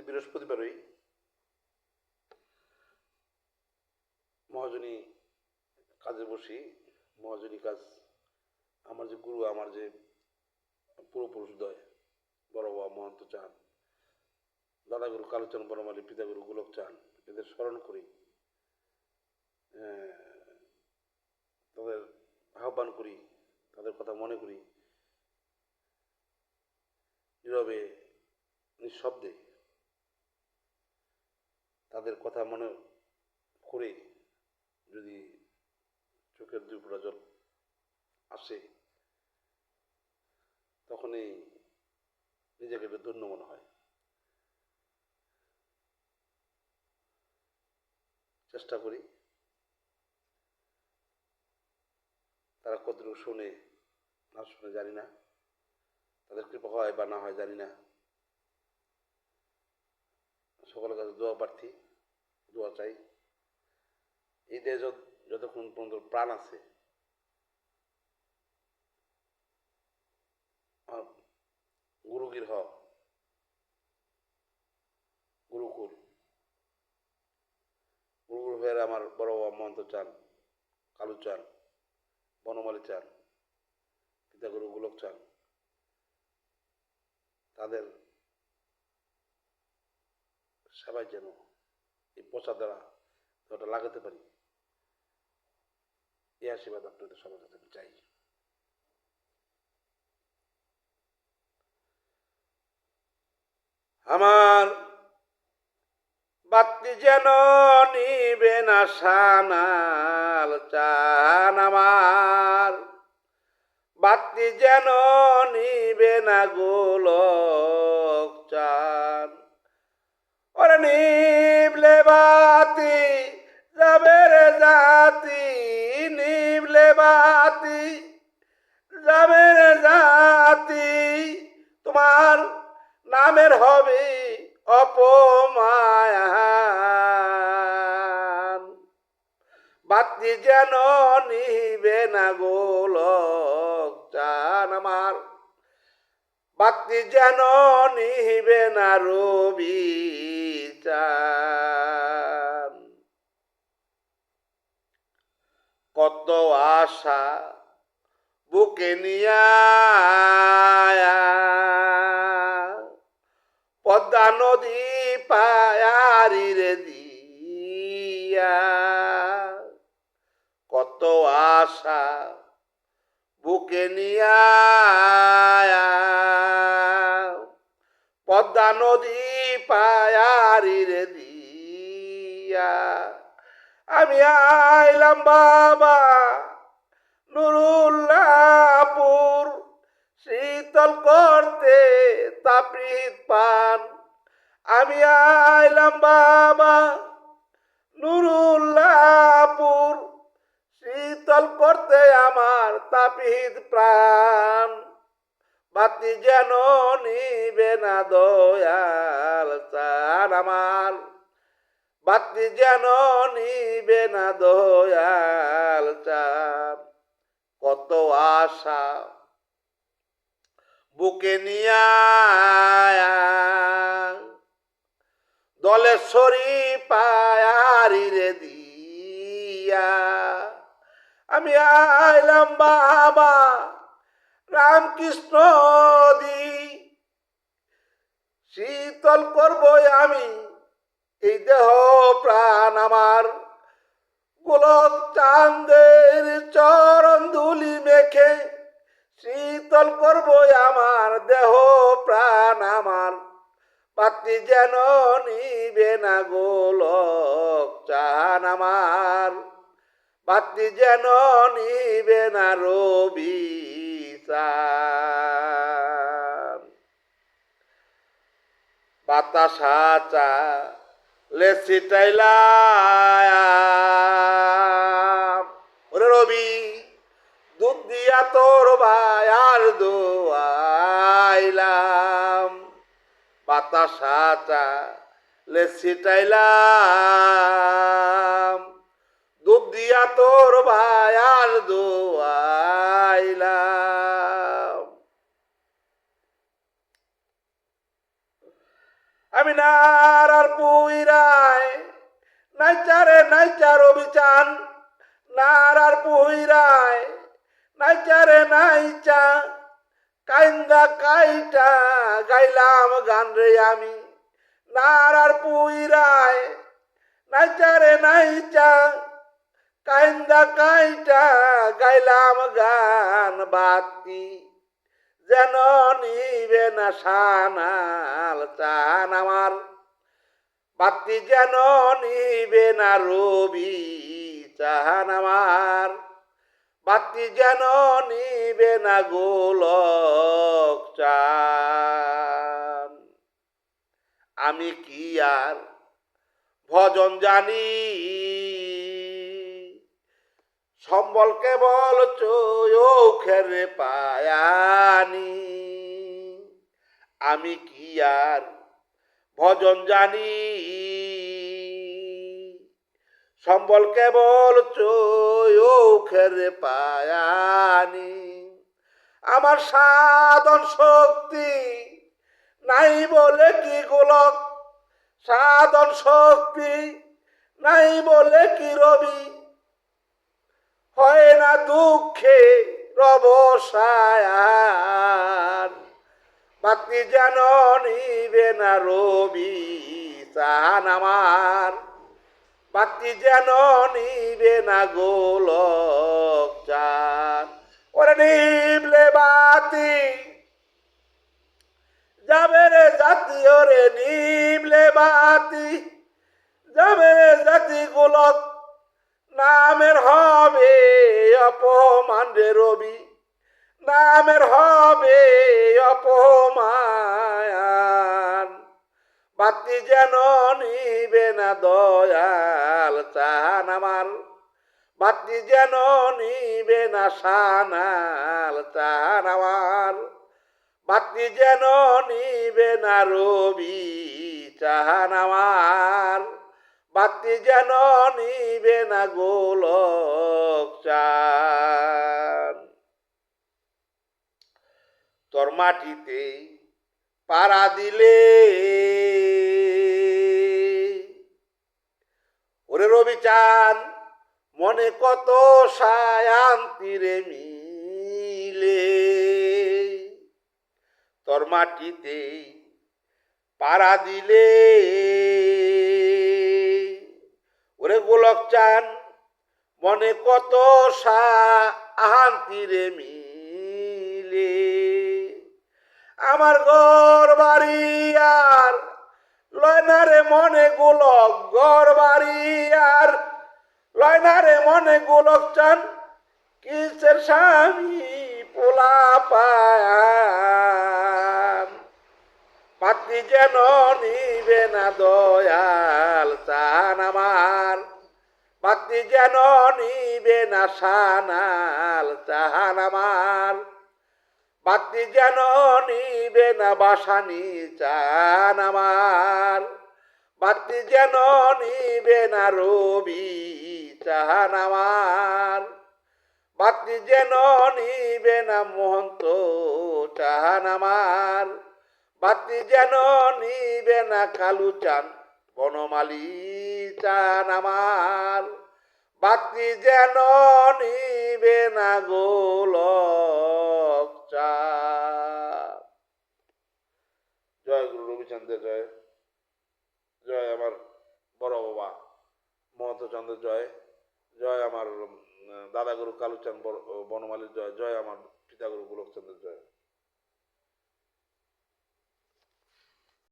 প্রতি বৃহস্পতিবারই মহাজনী কাজে বসি, মহাজনী কাজ, আমার যে গুরু, আমার যে পূর্বপুরুষদ্বয়, বড় বাবা মহন্ত চান দাদাগুরু কালোচন বড়মালী পিতাগুরু গোলক চান, এদের স্মরণ করি তাদের আহ্বান করি, তাদের কথা মনে করি, নীরবে, নিঃশব্দে তাদের কথা মনে করে যদি চোখের দুই জল আসে, তখনই নিজেকে ধন্য মনে হয়। চেষ্টা করি তারা কতটুকু শোনে, না শুনে জানি না, তাদের কৃপা হয় বা না হয় জানি না। সকলের কাছে দোয়া প্রার্থী, দোয়া চাই। এই দেশ যত- যতক্ষণ পর্যন্ত প্রাণ আছে আমার গুরুগৃহ গুরুকুল। গুরুকুল হয়ে আমার বড় বাবা মহন্ত চান, কালু চান, বনমালী চান পিতাগুরু গোলক চান। তাদের সবাই যেন এই পচা দ্বারা ওটা লাগাতে পারি, এই আশীর্বাদ আপনাদের সবার কাছে চাই। আমার বাতি যেন নিবে না সানাল চান আমার। বাতি যেন নিবে না গোলক চান। নিবলে বাতি যাবে জাতি নিবলে বাতি যাবে জাতি, তোমার নামের হবে অপমায়ান। বাতি যেন নিবে না গোলক চান আমার। বাতি যেন নিবে না রবি চান কত আশা বুকে নিয়া পদ্মা নদী পায়ারি রে দিয়া। কত আশা বুকে নিয়া পদ্মা নদী পায়ারি রে দিয়া। আমি আইলাম বাবা নুরুল্লাপুর শীতল করতে তাপৃত পান। আমি আইলাম বাবা নুরুল্লাপুর শীতল করতে আমার তাপিত প্রাণ। বাতি যেন না দয়াল চান আমার। বাতি যেন নিবে না দয়াল চান। কত আশা বুকে নিয়া দলে সরি পায়ারি রে দিয়া। আমি আইলাম বাবা রামকৃষ্ণ দি শীতল করব আমি। এই দেহ প্রাণ আমার। গোলক চাঁদের চরণ ধুলি মেখে শীতল করব আমার। দেহ প্রাণ আমার। পাতি যেন নিবে না গোলক চান আমার। পাতি যেন নিবে না রবি চান বাতাসা চা লেসিটাইলা ওরে রবি, দুধ দিয়া তোর ভায়ার দোয়াইলাম। বাতাসা চা লেসিটাইলাম দুধ দিয়া তোর ভায়ার দোয়াইলাম। আমি নার আর পুইরায়, নাইচারে নাইচার অভিচান নার আর পুইরায়, নাইচারে নাইচা, কাইন্দা কাইটা গাইলাম গান রে আমি। নার আর পুইরায়, নাইচারে নাইচা, কাইন্দা কাইটা গাইলাম গান বাতি। যেন নিবে না সানাল চান আমার। বাতি যেন নিবে না রবি চাহান আমার। বাতি যেন নিবে না গোলক চান। আমি কি আর ভজন জানি? সম্বল কেবল চোখের পায়ানি। আমি কি আর ভজন জানি। সম্বল কেবল চোখের পায়ানি। আমার সাধন শক্তি নাই বলে কি গোলক? সাধন শক্তি নাই বলে কি রবি? হয় না দুঃখে রবসায়ান বাতি যেন নিবে না রবি চান আমার। বাতি যেন নিবে না গোলক চান ওরে নিবলে বাতি, যাবে রে জাতি, ওরে নিবলে বাতি। যাবে রে জাতি গোলক, নামের হবে অপমান রে রবি। নামের হবে বাতি যেন নিবে না দয়াল চান আমার। বাতি যেন নিবে না সানাল চান আমার। বাতি যেন নিবে না রবি চাহান আমার। বাতি যেন নিবে না গোলক চান। তোর মাটিতে পাড়া দিলে চান মনে কত শায়ান্তি রে মিলে। তোর মাটিতে পাড়া দিলে। ওরে গোলক চান, মনে কত শান্তি রে মিলে। আমার ঘর বাড়ি আর লয়নারে মনে গোলক ঘর বাড়ি আর লয়নারে মনে গোলক চান কিসের স্বামী পোলা পায়ান? পাতি যেন নিবে না দয়াল চান আমার। পাতি যেন নিবে না সানাল চাহান আমার। বাতি যেন নিবে না বাসানি চান আমার। বাতি যেন নিবে না রবি চাহান আমার। বাতি যেন নিবে না মহন্ত চাহান আমার। বাতি যেন নিবে না কালু চান বনমালী চান আমার। বাতি যেন নিবে না গোলক চান জয় গুরু রবিচন্দ্রের জয়। জয় আমার বড় বাবা মহতচন্দ্রের জয়। জয় আমার দাদাগুরু দাদা গুরু কালুচাঁদ বনমালীর জয়। জয় আমার পিতাগুরু গোলকচন্দ্রের জয়।